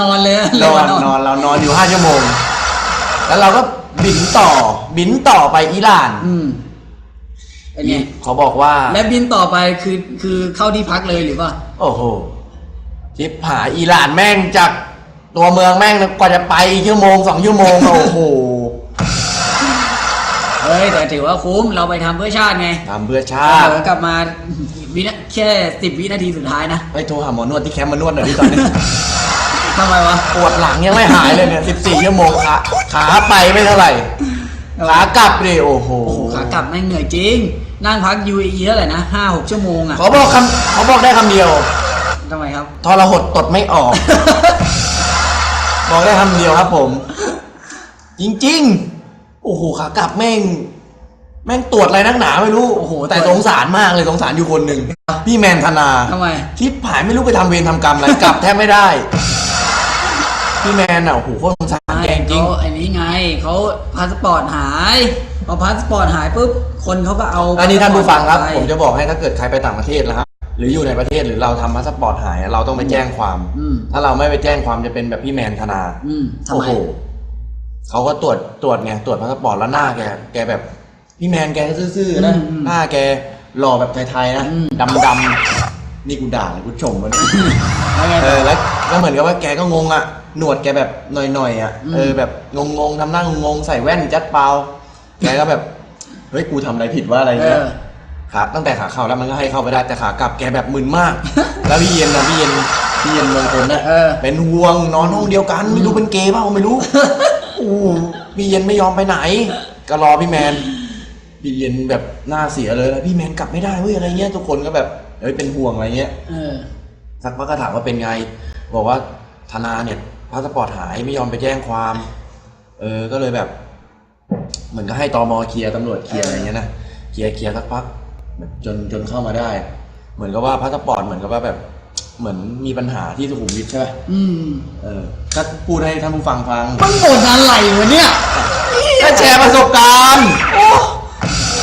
นอนเลยนเรียกอว่านนอนเรานอนอยู่ห้าชั่วโมง แล้วเราก็บินต่อ บินต่อไปอิหร่านอืมเป็นไงเขาบอกว่า และบินต่อไปคือคือเข้าที่พักเลยหรือเปล่า โอ้โหชิปหายอิหร่านแม่งจากตัวเมืองแม่งกว่าจะไปชั่วโมงสองชั่วโมงอะโอ้โหเฮ้ย แต่ถือว่าคุ้มเราไปทำเพื่อชาติไงทำเพื่อชาติเผลอกลับมาวินาแค่สิบวินาทีสุดท้ายนะ ไปโทรหาหมอนวดที่แคมป์มานวดหน่อยที่ตอนนี้ ทำไมวะ ปวดหลังยังไม่หายเลยเนี่ย14ชั่วโมงขาขาไปไม่เท่าไหร่ขากลับเลยโอ้โหโอ้โหขากลับแม่งเหนื่อยจริง นั่งพัก UAE เท่าไหร่นะห้าหกชั่วโมงอะเขาบอกคำเขาบอกได้คำเดียวทำไมครับทรหดตดไม่ออก บอกได้คำเดียวครับผม จริง ๆ โอ้โหขากลับแม่ง แม่งตรวจอะไรนักหนาไม่รู้โอ้โหแต่สงสารมากเลยสงสารอยู่คนหนึ่งพี่แมนธนาทำไม ทิพหายไม่รู้ไปทำเวรทำกรรมอะไรกลับแทบไม่ได้ พี่แมนอะโอ้โหโคตรสงสารแกจริง เขาอันนี้ไงเขาพาสปอร์ตหายพอพาสปอร์ตหายปุ๊บคนเขาก็เอาอันนี้ท่านผู้ฟังครับ ไป ผมจะบอกให้ถ้าเกิดใครไปต่างประเทศนะครับหรืออยู่ในประเทศหรือเราทำพาสปอร์ตหายเราต้องไปแจ้งความ อืม ถ้าเราไม่ไปแจ้งความจะเป็นแบบพี่แมนธนาอืมทำโอ้ไม โหเขาก็ตรวจตรวจไงตรวจพาสปอร์ตแล้วหน้าแกแกแบบพี่แมนแกซื่อๆนะอืมอืมหน้าแกหล่อแบบไทยๆนะอืม ดำๆนี่กูด่าหรือกูชมมันแล้วไงเอต่ออแล้วแล้วเหมือนกับว่าแกก็งงอะ หนวดแกแบบหน่อยๆอะอืมเออแบบงงๆทำหน้างงๆใส่แว่นจัดเปล่าแกก็แบบเฮ้ยกูทำอะไรผิดว่าอะไรเอเงี้ยอขาตั้งแต่ขาเข้าแล้วมันก็ให้เข้าไปได้แต่ขากลับแกแบบมึนมาก แล้วพี่เย็นนะพี่เย็นพี่เย็นเมืองคนนะเออเป็นห่วงนอนห้องเดียวกันไม่รู้เป็นเกย์เปล่าไม่รู้อู้พี่เย็นไม่ยอมไปไหน ก็รอพี่แมนพี่เย็นแบบหน้าเสียเลยแล้วพี่แมนกลับไม่ได้เว้ยอะไรเงี้ยทุกคนก็แบบเอ้ยเป็นห่วงอะไรเงี้ยเออสักพักก็ถามว่าเป็นไง บอกว่าธนาเนี่ย พาสปอร์ตหายไม่ยอมไปแจ้งความ เออ ก็เลยแบบ เหมือนก็ให้ตอมอเคลียร์ตำรวจเคลียร์อะไรเงี้ยนะเคลียร์เคลียร์สักพักแบบจนจนเข้ามาได้ เหมือนกับว่าพาสปอร์ตเหมือนกับว่าแบบ เหมือนมีปัญหาที่สุขุมวิทใช่ไหมอืมเออก็พูดให้ท่านผู้ฟังฟังมันบ่นอะไรวะเนี่ย ก็แชร์ประสบการณ์โอ้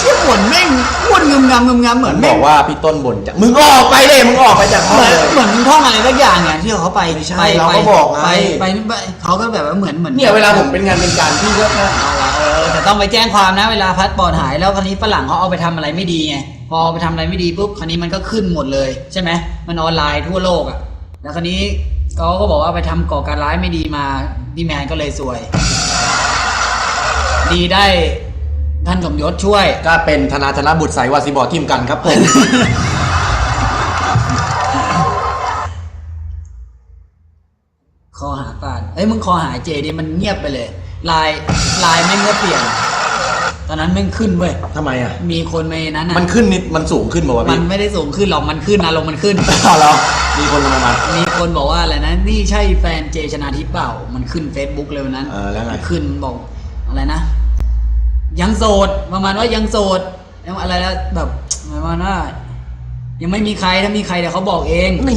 เชี่ยบ่นแม่งบ่นงึมงำงึมงำเหมือนบแม่องกว่าพี่ต้นบ่นจากมึงออกไปเลยมึงออกไปจากห้องเหมือนเลย เหมือนมึงท่องอะไรสักอย่างไงที่เขาไปไม่ใช่ไปเราก็ไปบอกไง ไปไปไปเขาก็แบบว่าเหมือนเหมือนเนี่ยเวลาผมเป็นงานเป็นการพี่ก็เอาละเออแต่ต้องไปแจ้งความนะเวลาพัดปอดหายแล้วคราวนี้ฝรั่งเขาเอาไปทำอะไรไม่ดีไงพอเอาไปทำอะไรไม่ดีปุ๊บคราวนี้มันก็ขึ้นหมดเลย ใช่ไหมมันออนไลน์ทั่วโลกอะแล้วคราวนี้เขาก็บอกว่าไปทำก่อการร้ายไม่ดีมาพี่แมนก็เลยซวย ดีได้ ท่านสมยศช่วย ก็เป็นธนาธนบุตรสายวาซิบอร์ทีมกันครับผม คอหาปานเอ้ยมึงคอหาเจดิมันเงียบไปเลยไลายลายแม่งก็เปลี่ยน ตอนนั้นแม่งขึ้นเว้ย ทำไมอะ มีคนในนั้นอะ มันขึ้นนิด มันสูงขึ้นบอกว่าวะมัพี่นไม่ได้สูงขึ้นหรอก มันขึ้นนะลงมันขึ้น เอาเหรอมีคนทำไมมา มีคนบอกว่าอะไรนะ นี่ใช่แฟนเจชนาทิพย์เปล่า มันขึ้น Facebook เลยวันนั้นเออแล้วไง ขึ้นบอกอะไรนะ ยังโสดประมาณว่ายังโสดแล้วอะไรแล้วแบบประมาณว่ายังไม่มีใครถ้ามีใครเดี๋ยวเขาบอกเองนี่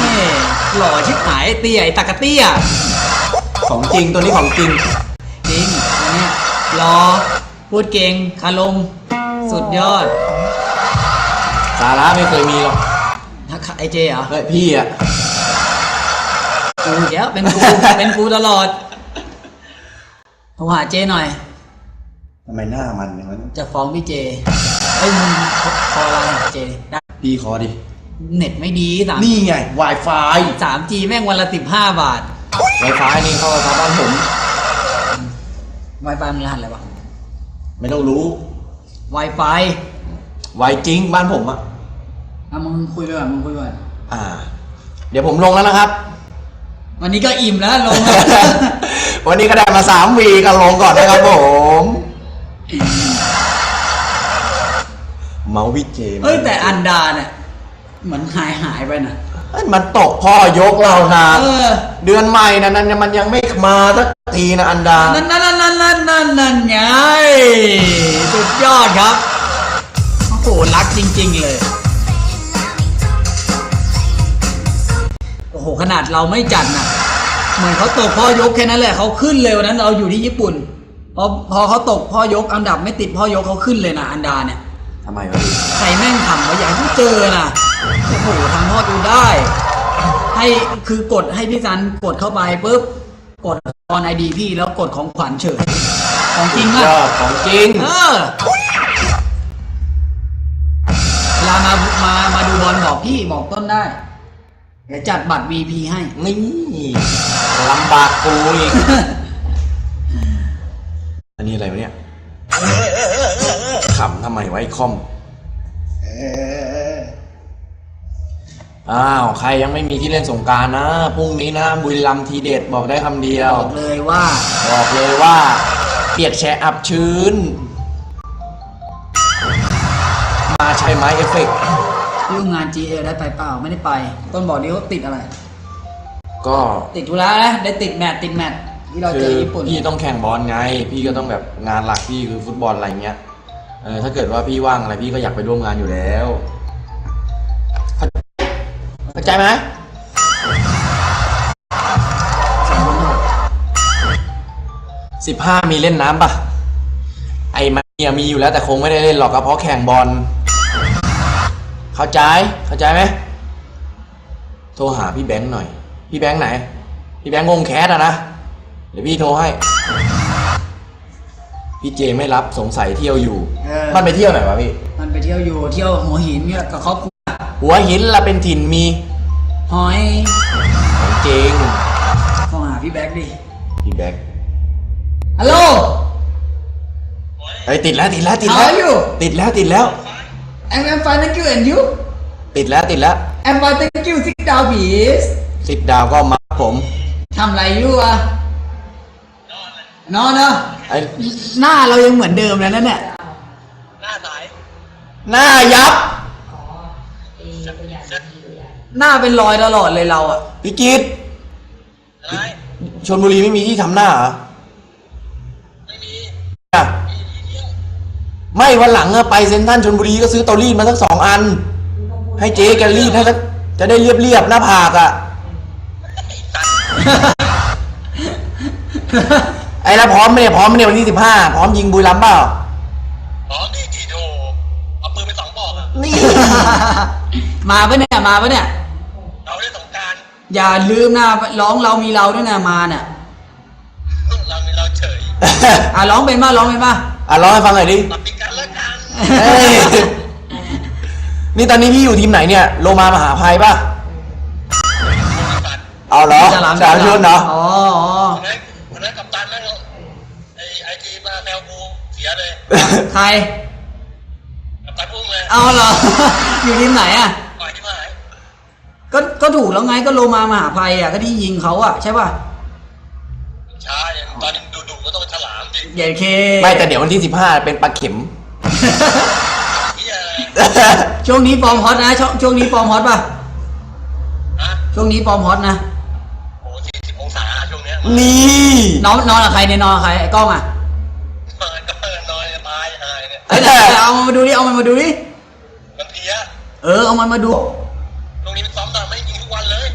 แม่หล่อชิบหายเตี้ยไอ้ตะกะเตี้ยของจริงตัวนี้ของจริงจริงอันเนี้ยรอพูดเก่งคารมสุดยอด สาระไม่เคยมีหรอกถ้าไอเจเหรอเฮ้ยพี่อะกูเดี๋ยวเป็นกูเป็นกูตลอดโทรหาเจหน่อย ทำไมหน้ามันอย่างนั้นจะฟ้องพี่เจเอ้ยมึงคออะไรเจได้พี่ขอดิ เน็ตไม่ดีสามนี่ไง Wi-Fi สามจีแม่งวันละสิบห้าบาท Wi-Fi นี่เข้ากับบ้านผมไวไฟมึงรหัสอะไรวะ ไม่ต้องรู้ไวไฟไวจริงบ้านผมอะอะมึงคุยไปก่อนมึงคุยไปก่อนอ่า เดี๋ยวผมลงแล้วนะครับ วันนี้ก็อิ่มแล้วลงแล้ว วันนี้ก็ได้มาสามวีกันลงก่อนนะครับผม เมาวิเจมเอ้ยแต่อันดาเนี่ยเหมือนหายหายไปนะเอ้ยมันตกพ่อยกเรานะเออเดือนใหม่นะนั่นมันยังไม่มาสักทีนะอันดา นั่นนั่นนั่นนั่นนั่นนั่นไงสุดยอดครับโอ้โหรักจริง ๆ เลย โอ้โหขนาดเราไม่จัดน่ะเหมือนเขาตกพ่อยกแค่นั้นแหละเขาขึ้นเลยวันนั้นเราอยู่ที่ญี่ปุ่นพอพอเขาตกพ่อยกอันดับไม่ติดพ่อยกเขาขึ้นเลยนะอันดาเนี่ย ทำไมวะพี่ใครแม่งทำวะอย่าให้กูเจอนะโอ้โหทำพ่อดูได้ทให้คือกดให้พี่ซันกดเข้าไปปุ๊บกดออนไอดีพี่แล้วกดของขวัญเฉยของจริงยอะอดของจริง เออเวลามามามาดูบอลบอกพี่บอกต้นได้ เดี๋ยวจัดบัตร VP ให้ นี่ลำบากกูอีก อันนี้อะไรวะเนี่ยขำทำไมไวะไอ้คอม อ้าว ใครยังไม่มีที่เล่นสงกรารนะ พรุ่งนี้นะ บุรีรัมย์ทีเด็ดบอกได้คำเดียว บอกเลยว่า บอกเลยว่า เปียกแชร์อับชื้น มาใช้ไม้เอฟเฟกต์ร่วมงาน GA ได้ไปเปล่าไม่ได้ไป ต้นบอกนี้ว่าติดอะไร ก็ติดธุระนะได้ติดแมตช์ติดแมตช์ที่เราเจคืออญี่ปุ่น พี่ต้องแข่งบอลไง พี่ก็ต้องแบบงานหลักพี่คือฟุตบอลอะไรเงี้ย เออถ้าเกิดว่าพี่ว่างอะไรพี่ก็อยากไปร่วมงานอยู่แล้วเข้าใจไหมสิบห้ามีเล่นน้ำปะไอ้มันเนี่ยมีอยู่แล้วแต่คงไม่ได้เล่นหรอกก็เพราะแข่งบอล เข้าใจเข้าใจไหมโทรหาพี่แบงค์หน่อย พี่แบงค์ไหน พี่แบงค์งงแคสอะนะ เดี๋ยวพี่โทรให้ พี่เจไม่รับสงสัยเที่ยวอยู่ เออ มันไปเที่ยวไหนวะพี่ มันไปเที่ยวอยู่เที่ยวหัวหินเนี่ยกับครอบครัวหัวหินละเป็นถิ่นมีหอยของจริงโทรหาพี่แบ็กดิพี่แบงค์ฮัลโหลเฮ้ยติดแล้วติดแล้วติดแล้ว How are you? ติดแล้วติดแล้ว I'm I'm fine thank you and you ติดแล้วติดแล้ว I'm fine thank you sit down please สิบดาวก็มาผมทำอะไรอยู่อะ นอนเนอะไอ้หน้าเรายังเหมือนเดิมแล้วนั่นเนี่ยหน้ายับ หน้าเป็นรอยตลอดเลยเราอะพี่กิตชนบุรีไม่มีที่ทำหน้าเหรอไม่มีไม่วันหลังอะไปเซ็นทรัลชนบุรีก็ซื้อเตารีดมาสักสองอัน ให้เจ๊แกรีดให้สักจะได้เรียบเรียบๆหน้าผากอะ ไอ้ แล้วพร้อมไหมเนี่ยพร้อมไหมเนี่ยวันที่สิบห้าพร้อมยิงบุรีรัมย์เปล่าอ๋อนี่กี่โถเอาปืนไปสองบอกอะนี่ มาปะเนี่ยมาปะเนี่ย เราได้สงกรารอย่าลืมนะร้องเรามีเราด้วยนะมาเนี่ยเรามีเราเฉยอะร้องเป็นป่ะร้องเป็นป่ะ อะร้องให้ฟังหน่อยดิตัดติดกันแล้วกันเฮ้ยนี่ตอนนี้พี่อยู่ทีมไหนเนี่ยโลมามหาภัยป่ะตัดเอาเหรอฉลามฉลามชนเหรออ๋ออ๋อ คนนั้นคนนั้นกับตันนั่งไอไอจีมาแนวกูเสียเลยใครกับตันพุ่งเลยเอาเหรอ อยู่ทีมไหนอะปล่อยที่หายก็ก็ถูกแล้วไงก็โลมามหาภัยอะก็ที่ยิงเขาอะใช่ป่ะช้าอย่างตอนนี้ดูดูๆก็ต้องเป็นฉลามดิใหญ่เคไม่แต่เดี๋ยววันที่สิบห้าเป็นปลาเข็มเฮียช่วงนี้ฟอร์มฮอตนะช่วงช่วงนี้ฟอร์มฮอตป่ะฮะช่วงนี้ฟอร์มฮอตนะโอ้สี่สิบองศาช่วงเนี้ยนี่ นอนนอนกับใครเนี่ยนอนกับใครไอ้กล้องอะ เนี่ยเอ้ยเดี๋ยวเอามันมาดูดิเอามันมาดูดิมันเพลียเออเอามันมาดู ตรงนี้มันซ้อมตามไม่ยิงทุกวันเลย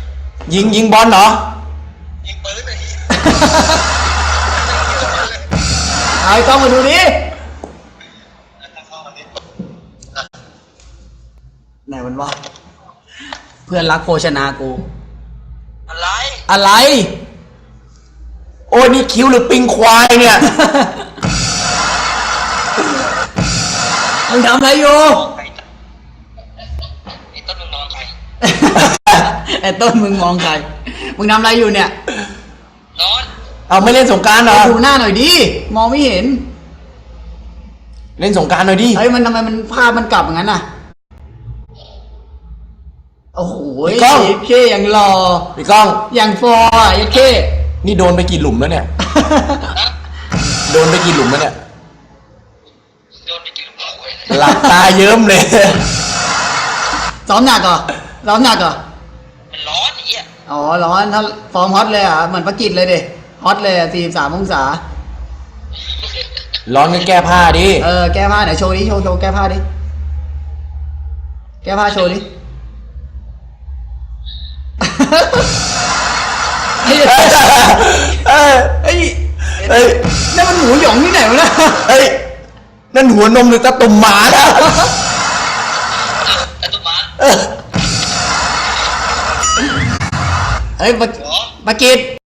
ยิงยิงบอลเหรอ ยิงปืนไอ้เหี้ยเอาไอ้กล้องมาดูดิเข้ามานิดไหนมันวะเพื่อนรักโภชนากู อะไรอะไร โอ้ยนี่คิ้วหรือปิงควายเนี่ย มึงทำอะไรอยู่ใครไอ้ต้นมึงนอนใครไอ้ต้นมึงมองใคร มึงทำอะไรอยู่เนี่ยนอนเอาไม่เล่นสงกรารเหรอ ดูหน้าหน่อยดิ มองไม่เห็น เล่นสงกรารหน่อยดิเฮ้ยมันทำไมมันภาพมันกลับอย่างนั้นน่ะ โอ้โหพี่ก้องเคอย่างรอ พี่ก้อง อย่างฟอร์อะยัดเค นี่โดนไปกี่หลุมแล้วเนี่ย โดนไปกี่หลุมแล้วเนี่ย หวยเลยหลับตาเยิ้มเลย ซ้อมหนักเหรอซ้อมหนักเหรอ มันร้อนไอ้เหี้ยอ๋อ ร้อนถ้าฟอร์มฮอตเลยอะ เหมือนประกิตเลยดิฮอตเลยสี่สามองศา ร้อนก็แก้ผ้าดิ เออ แก้ผ้าไหนโชว์ดิ โชว์โชว์แก้ผ้าดิ แก้ผ้าโชว์ดิเฮ้ยเอ้ยเฮ้ยเอ้ยนั่นมันหมูหยองที่ไหนวะเนี่ยเอ้ย นั่นหัวนมหรือตะตุ่มหมานะไอ้ตุ๊กม้าเเอ้ยปะเหรอปากิจ